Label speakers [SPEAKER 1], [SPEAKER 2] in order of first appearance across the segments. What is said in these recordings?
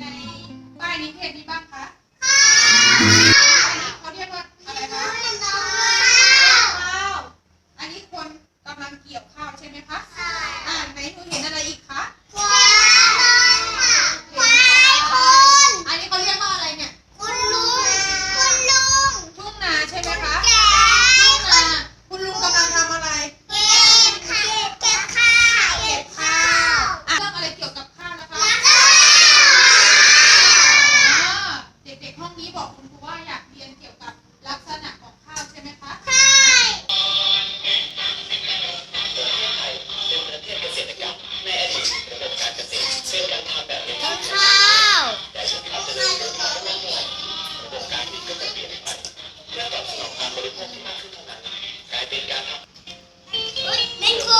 [SPEAKER 1] ในป้ายนิเทศนี้บ้าง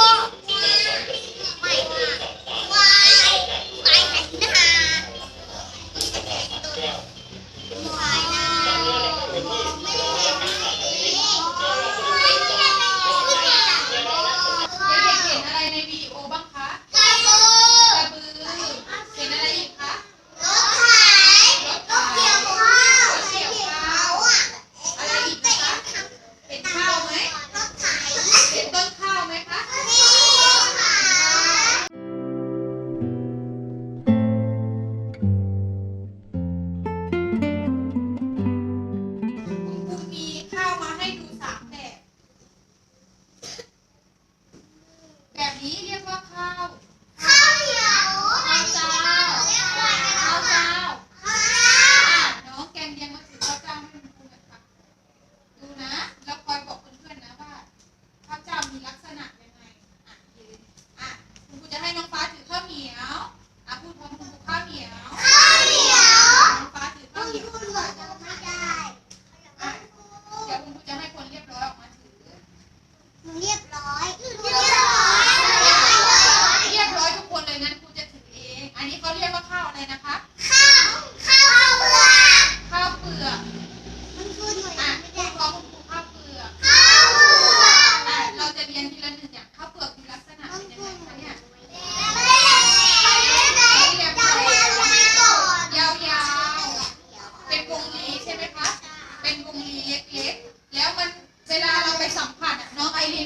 [SPEAKER 2] po!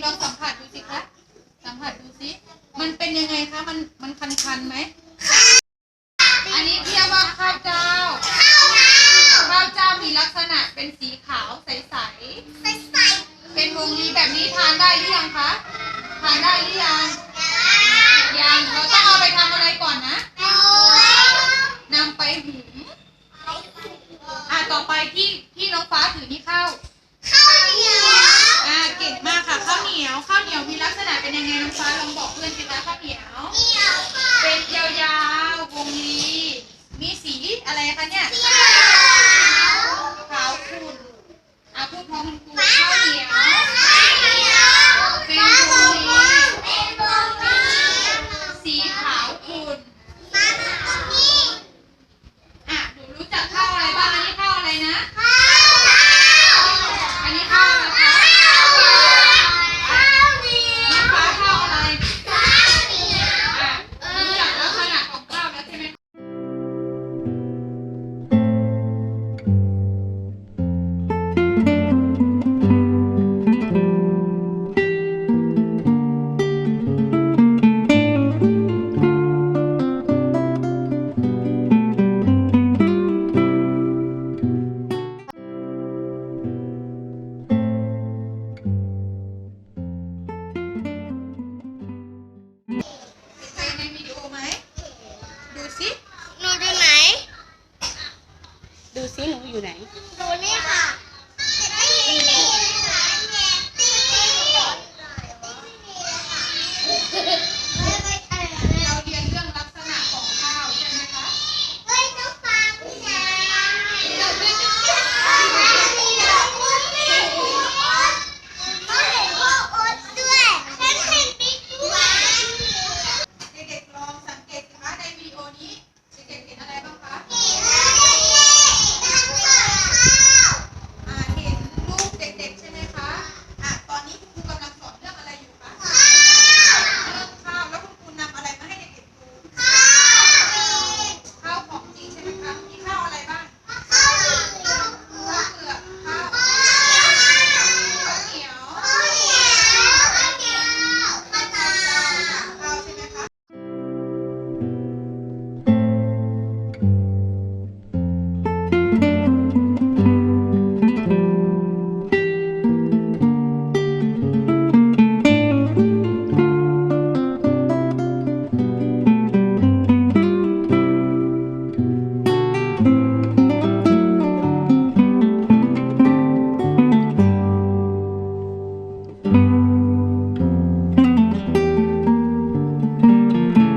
[SPEAKER 1] ลองสัมผัสดูสิคะสัมผัสดูสิมันเป็นยังไงคะมันมันคันคันไหมอันนี้เรียกว่าข้าวเจ้าข้าวเจ้ามีลักษณะเป็นสีขาวใสใสเป็นวงรีแบบนี้ทานได้หรือยังคะทานได้หรือยังยังเราต้องเอาไปทำอะไรก่อนนะนำไปหุงอะต่อไปที่ที่น้องฟ้าถือนี่ข้าว ลักษณะเป็นยังไงน้องฟ้าลองบอกเพื่อนสิคะข้าวเหนียวเป็นยาวๆวงรีมีสีอะไรคะเนี่ย Mm-hmm.